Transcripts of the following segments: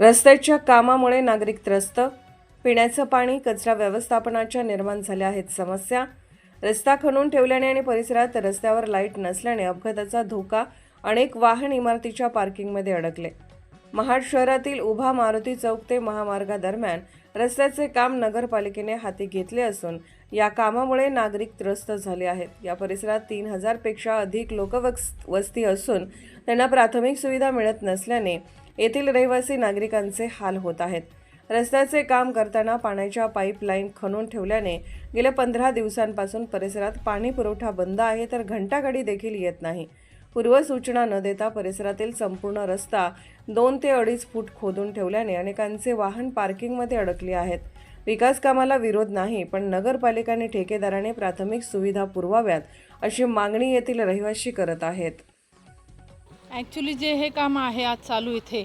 रस्त्याच्या कामामुळे नागरिक त्रस्त. पिण्याचं पाणी कचरा व्यवस्थापनाच्या निर्माण झाल्या आहेत समस्या. रस्ता खणून ठेवल्याने आणि परिसरात रस्त्यावर लाइट नसल्याने अपघाताचा धोका अनेक वाहन इमारतीच्या पार्किंगमध्ये अडकले. महाड शहरातील उभा मारुती चौक ते महामार्गादरम्यान रस्त्याचे काम नगरपालिकेने हाती घेतले असून या कामामुळे नागरिक त्रस्त झाले आहेत. या परिसरात तीन हजारपेक्षा अधिक लोकवस् वस्ती असून त्यांना प्राथमिक सुविधा मिळत नसल्याने येथील रहिवासी नागरिकांचे हाल होत आहेत. रस्त्याचे काम करताना पाण्याच्या पाईपलाईन खणून ठेवल्याने गेल्या पंधरा दिवसांपासून परिसरात पाणी पुरवठा बंद आहे तर घंटागाडी देखील येत नाही. पूर्वसूचना न देता परिसरातील संपूर्ण रस्ता दोन ते अडीच फूट खोदून ठेवल्याने अनेकांचे वाहन पार्किंगमध्ये अडकली आहेत. विकास कामाला विरोध नाही पण नगरपालिकाने ठेकेदाराने प्राथमिक सुविधा पुरवाव्यात अशी मागणी येथील रहिवासी करत आहेत. ॲक्च्युली जे हे काम आहे आज चालू इथे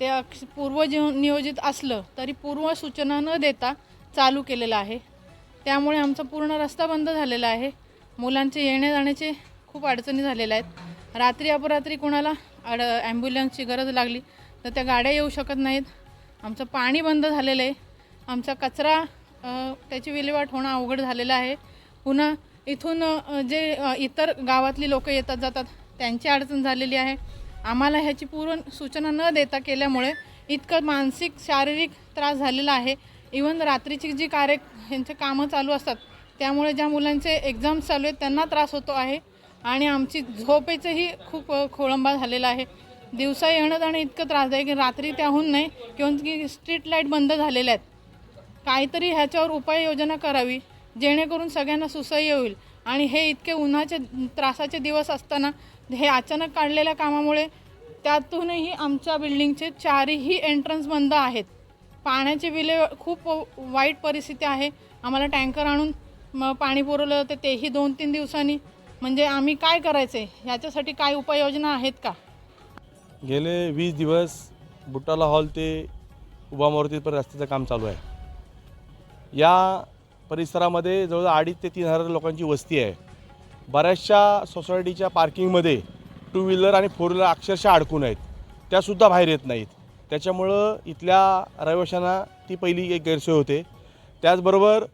ते अक्ष पूर्व नियोजित असलं तरी पूर्व सूचना न देता चालू केलेलं आहे. त्यामुळे आमचा पूर्ण रस्ता बंद झालेला आहे. मुलांचे येण्या जाण्याचे खूप अडचणी झालेल्या आहेत. रात्री अपरात्री कोणाला अड ॲम्ब्युलन्सची गरज लागली तर त्या गाड्या येऊ शकत नाहीत. आमचं पाणी बंद झालेलं आहे. आमचा कचरा त्याची विल्हेवाट होणं अवघड झालेलं आहे. पुन्हा इथून जे इतर गावातली लोक येतात जातात त्यांची अडचण झालेली आहे. आम्हाला ह्याची पूर्ण सूचना न देता केल्यामुळे इतकं मानसिक शारीरिक त्रास झालेला आहे. इवन रात्रीची जी कार्य ह्यांचे कामं चालू असतात त्यामुळे ज्या मुलांचे एक्झाम्स चालू आहेत त्यांना त्रास होतो आहे. आणि आमची झोपेचंही खूप खोळंबा झालेला आहे. दिवसा येणं जाणं इतकं त्रासदायक आहे रात्री त्याहून नाही किंवा की स्ट्रीट लाइट बंद झालेल्या आहेत. काहीतरी ह्याच्यावर उपाययोजना करावी जेणेकरून सगळ्यांना सुसह्य होईल. आणि हे इतके उन्हाचे त्रासाचे दिवस असताना हे अचानक काढलेल्या कामामुळे त्यातूनही आमच्या बिल्डिंगचे चारही एंट्रन्स बंद आहेत. पाण्याची विले खूप वाईट परिस्थिती आहे. आम्हाला टँकर आणून मग पाणी पुरवलं जातं तेही दोन तीन दिवसांनी. म्हणजे आम्ही काय करायचं? आहे ह्याच्यासाठी काय उपाययोजना आहेत का? गेले वीस दिवस बुटाला हॉल ते उभा मारुतीपर्यंत रस्त्याचं काम चालू आहे. या परिसरामध्ये जवळजवळ अडीच ते तीन हजार लोकांची वस्ती आहे. बऱ्याचशा सोसायटीच्या पार्किंगमध्ये टू व्हीलर आणि फोर व्हीलर अक्षरशः अडकून आहेत. त्यासुद्धा बाहेर येत नाहीत. त्याच्यामुळं इथल्या रहिवाशांना ती पहिली एक गैरसोय होते. त्याचबरोबर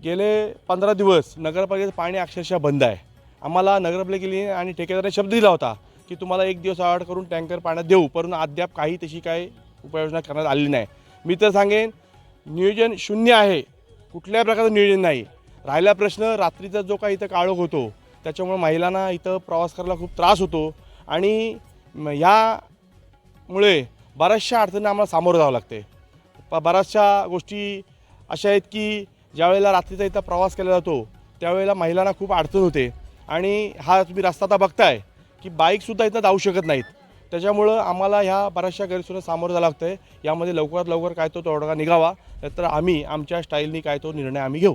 गेले पंधरा दिवस नगरपालिकेचं पाणी अक्षरशः बंद आहे. आम्हाला नगरपालिकेने आणि ठेकेदाराने शब्द दिला होता की तुम्हाला एक दिवस आवाड करून टँकर पाण्यात देऊ परंतु अद्याप काही तशी काही उपाययोजना करण्यात आलेली नाही. मी तर सांगेन नियोजन शून्य आहे. कुठल्याही प्रकारचं नियोजन नाही. राहिला प्रश्न रात्रीचा जो काही इथं काळोख होतो त्याच्यामुळे महिलांना इथं प्रवास करायला खूप त्रास होतो आणि ह्यामुळे बऱ्याचशा अडचणी आम्हाला सामोरं जावं लागते. प बऱ्याचशा गोष्टी अशा आहेत की ज्यावेळेला रात्रीचा इथं प्रवास केला जातो त्यावेळेला महिलांना खूप अडचण होते. आणि हा तुम्ही रस्ता आता बघताय की बाईकसुद्धा इथं जाऊ शकत नाहीत. त्याच्यामुळं आम्हाला ह्या बऱ्याचशा गैरसोयीला सामोरं जावं लागतं आहे यामध्ये लवकरात लवकर काय तो तोडगा निघावा तर आम्ही आमच्या स्टाईलनी काय तो निर्णय आम्ही घेऊ.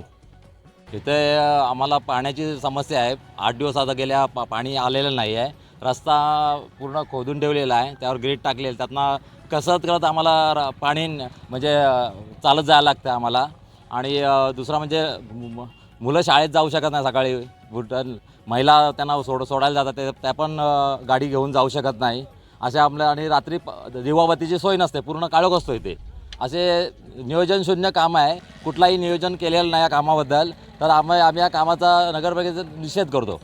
इथे आम्हाला पाण्याची समस्या आहे. आठ दिवस आता गेल्या पा पाणी आलेलं नाही आहे. रस्ता पूर्ण खोदून ठेवलेला आहे. त्यावर ग्रीट टाकलेलं. त्यातनं कसरत करत आम्हाला पाणी म्हणजे चालत जायला लागतं आम्हाला. आणि दुसरा म्हणजे मुलं शाळेत जाऊ शकत नाही सकाळी. महिला त्यांना सोड सोडायला जातात. ते त्या पण गाडी घेऊन जाऊ शकत नाही. असे आपल्या आणि रात्री प- दिवाबत्तीची सोय नसते पूर्ण काळोख असतो इथे. असे नियोजनशून्य काम आहे. कुठलाही नियोजन केलेलं नाही या कामाबद्दल. तर आम्ही आम्ही या कामाचा नगरपालिकेचा निषेध करतो.